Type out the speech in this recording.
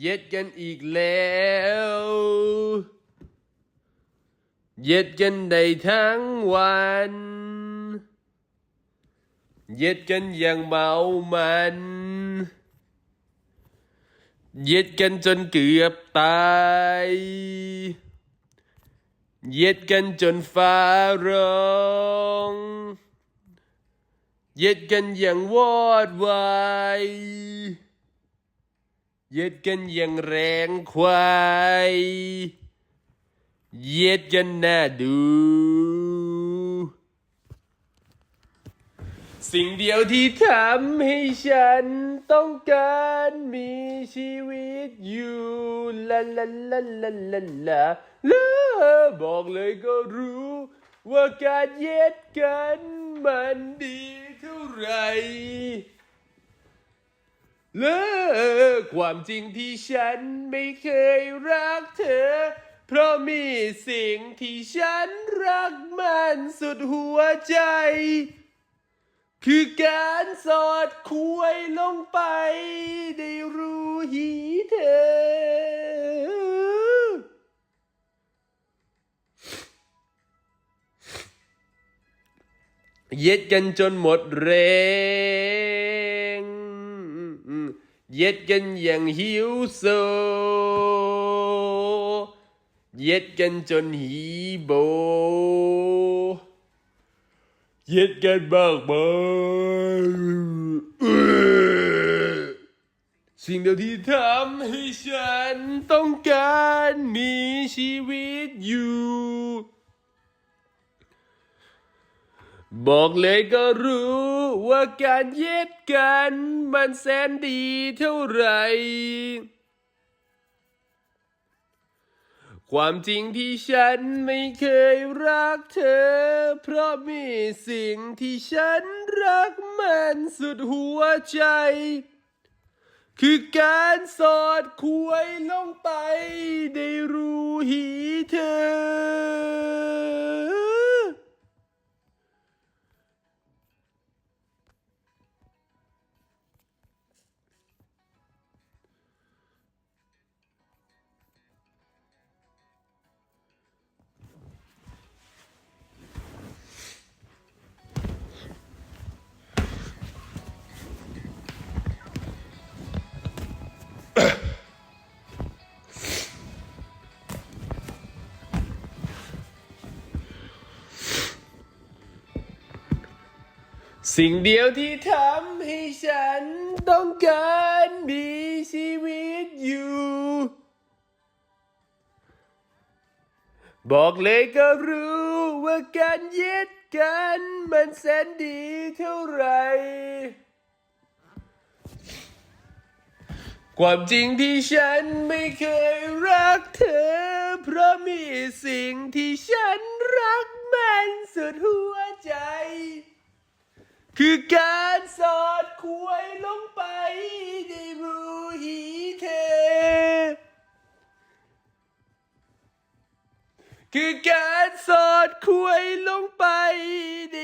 เย็ดกันอีกแล้ว เย็ดกันได้ทั้งวัน เย็ดกันอย่างเมามัน เย็ดกันจนเกือบตาย เย็ดกันจนฟ้าร้องเย็ดกันอย่างวอดวาย เย็ดกันอย่างแรงควายเย็ดกันน่าดู สิ่งเดียวที่ทำให้ฉันต้องการมีชีวิตอยู่ลาลาลาลาลาลาลาบอกเลยก็รู้ ว่าการเย็ดกันมันดีเท่าไหร่ เลิกความจริงที่ฉันไม่เคยรักเธอ เพราะมีสิ่งที่ฉันรักมันสุดหัวใจ คือการสอดคุยลงไปในรูหีเธอ เย็ดกันจนหมดแรง เย็ดกันอย่างหิวโซ เย็ดกันจนหีโบ เย็ดกันมากมายสิ่งเดียวที่ทำให้ฉันต้องการมีชีวิตอยู่ บอกเลยก็รู้ว่าการเย็ดกันมันแสนดีเท่าไหร่ ความจริงที่ฉันไม่เคยรักเธอ เพราะมีสิ่งที่ฉันรักมันสุดหัวใจ คือการสอดคุยลงไปในรูหีเธอ สิ่งเดียวที่ทำให้ฉันต้องการมีชีวิตอยู่ บอกเลยก็รู้ว่าการย็ดกันมันแสนดีเท่าไหร่ ความจริงที่ฉันไม่เคยรักเธอ เพราะมีสิ่งที่ฉันรักมันสุดหัว คือการสอดคุยลงไปในรูหีเธอ คือการสอดคุยลงไปใน